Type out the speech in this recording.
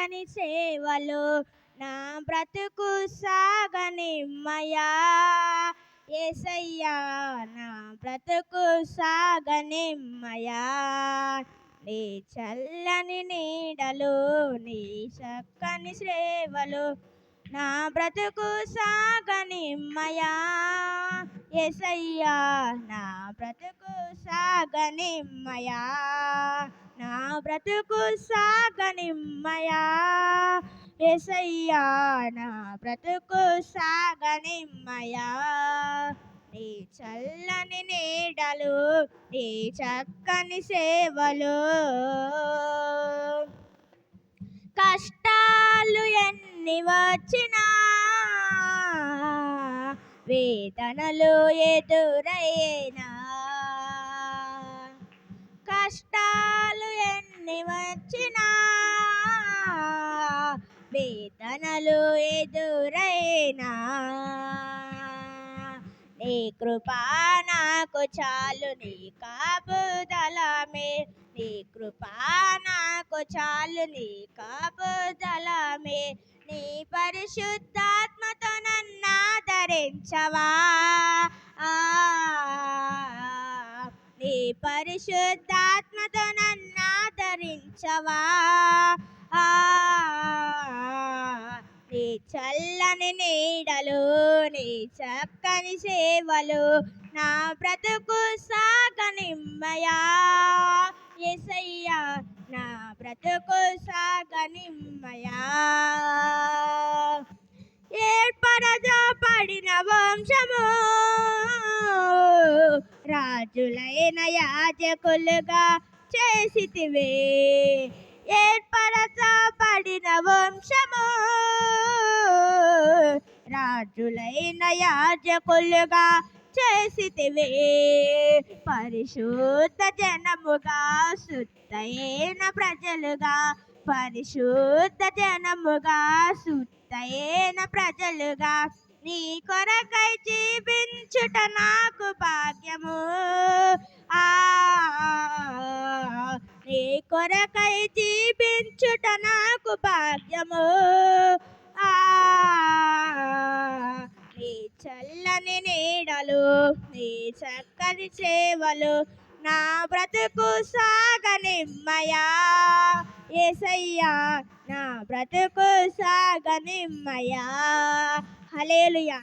చక్కని సేవలు నా బ్రతుకు సాగనిమ్మయా. ఏసయ్యా నా బ్రతుకు సాగనిమ్మయా. నీ చల్లని నీడలు నీ చక్కని సేవలు నా బ్రతుకు సాగనిమ్మయా. ఎసయ్యా నా బ్రతుకు సాగనిమ్మయా. బ్రతుకు సాగనిమ్మయా. ఎసయ్యా నా బ్రతుకు సాగనిమ్మయా. నీ చల్లని నీడలు నీ చక్కని సేవలు. కష్టాలు ఎన్ని వచ్చినా వేదనలు ఎదురైనా. కష్టాలు వచ్చిన. వేదనలు ఎదురైనా. నీ కృపా నాకు చాలు నీ కాపుదలమే నీ కృపా నాకు చాలు నీ కాపుదలమే నీ పరిశుద్ధాత్మతో నన్నాదరించవా ఆ, నీ పరిశుద్ధ చవా ఆ, నీ చల్లని నీడలు నీ చక్కని సేవలు నా బ్రతుకు సాగనిమ్మయా. ఎసయ్యా నా బ్రతుకు సాగనిమ్మయా. ఏర్పరజా పడిన వంశము రాజులైన యాజకులుగా చేసితివే. ఏర్పరచ పడిన వంశము రాజులైన యాజకులుగా చేసితివే. పరిశుద్ధ జనముగా శుద్ధైన ప్రజలుగా పరిశుద్ధ జనముగా శుద్ధైన ప్రజలుగా నీ కొరకై జీవించుట నాకు భాగ్యము. ఆ నీ కొరకై జీవించుట నాకు భాగ్యము. ఆ నీ చల్లని నీడలు నీ చక్కని సేవలు నా బ్రతుకు సాగనిమ్మయా. ఏసయ్యా నా బ్రతుకు సాగనిమ్మయా. ஹலேலுயா